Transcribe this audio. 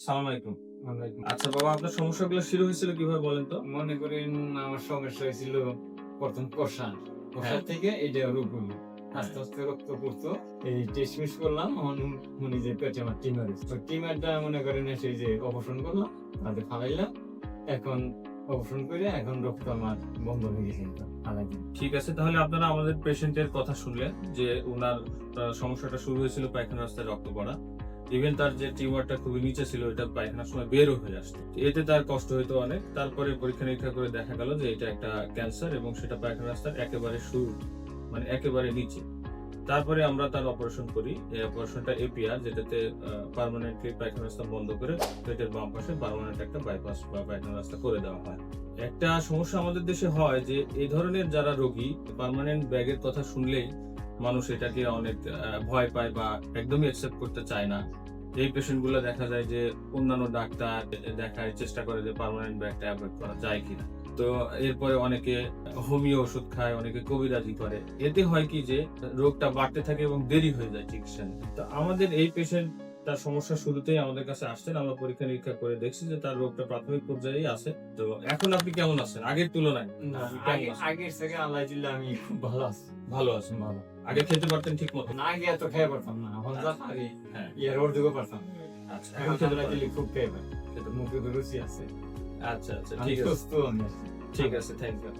সালাম আলাইকুম আচ্ছা বাবা আপনার সমস্যাগুলো শুরু হয়েছিল কীভাবে বলেন তো? মনে করেন আমার সমস্যা হয়েছিল প্রথম কষা কষা হ্যাঁ। থেকে এটা রোগ হলো আস্তে আস্তে রক্ত পড়তো। এই টেস্ট মিস করলাম মনে যে পেটে আমার টিমার ওই টিমারটা মনে করেন সেই যে অপারেশন করলাম তাতে ফালাইলাম। এখন অপারেশন করে এখন রক্ত আমার বন্ধ হয়ে গেছে ঠিক আছে তাহলে আপনারা আমাদের পেশেন্টের কথা শুনলেন যে ওনার সমস্যাটা শুরু হয়েছিল পায়খানা রাস্তায় রক্ত পড়া। ইভেন তার যে টিউমারটা খুবই নিচে ছিল, এটা পায়খানার সময় বেরও হয়ে আসতো। এতে তার কষ্ট হইতো অনেক। তারপরে পরীক্ষা নিরীক্ষা করে দেখা গেল যে এটা একটা ক্যান্সার এবং সেটা পায়খানা রাস্তার একেবারে শুরু মানে একেবারে নিচে। তারপরে আমরা তার অপারেশন করি। এই অপারেশনটা এপিআর যেটাতে পার্মানেন্টলি পায়খানা রাস্তা বন্ধ করে পেটের বাম পাশে পার্মানেন্ট একটা বাইপাস বা পায়খানা রাস্তা করে দেওয়া হয়। একটা সমস্যা আমাদের দেশে হয় যে, এই ধরনের যারা রোগী পার্মানেন্ট ব্যাগের কথা শুনলেই মানুষ এটাকে অনেক ভয় পায় বা একদমই অ্যাকসেপ্ট করতে চায় না। এই পেশেন্টগুলো দেখা যায় যে অন্যান্য ডাক্তার দেখার চেষ্টা করে যে পারমানেন্ট ব্যাগটা অ্যাভয়েড করা যায় কিনা। তো এরপরে অনেকে হোমিও ওষুধ খায়, অনেকে কবিরাজি করে। এতে হয় কি যে রোগটা বাড়তে থাকে এবং দেরি হয়ে যায় চিকিৎসা। তো আমাদের এই পেশেন্ট তার সমস্যা শুরুতেই আমাদের কাছে আসছেন আমরা পরীক্ষা নিরীক্ষা করে দেখছি যে তার রোগটা প্রাথমিক পর্যায়েই আছে। তো এখন আপনি কেমন আছেন? আগের তুলনায়? আগের থেকে আল্লাহ আমি খুব ভালো আছি। ভালো আছেন ভালো। আগে খেতে পারতেন ঠিক মতো না আগে এত খেয়ে পারতাম না। এখন যা হ্যাঁ। ইয়ার ওর দিকে পারতাম। আচ্ছা এখন। দিল্লি খুব খেয়ে পারি মুখে রুচি আছে। আচ্ছা আচ্ছা ঠিক আছে। আছি। ঠিক আছে থ্যাংক ইউ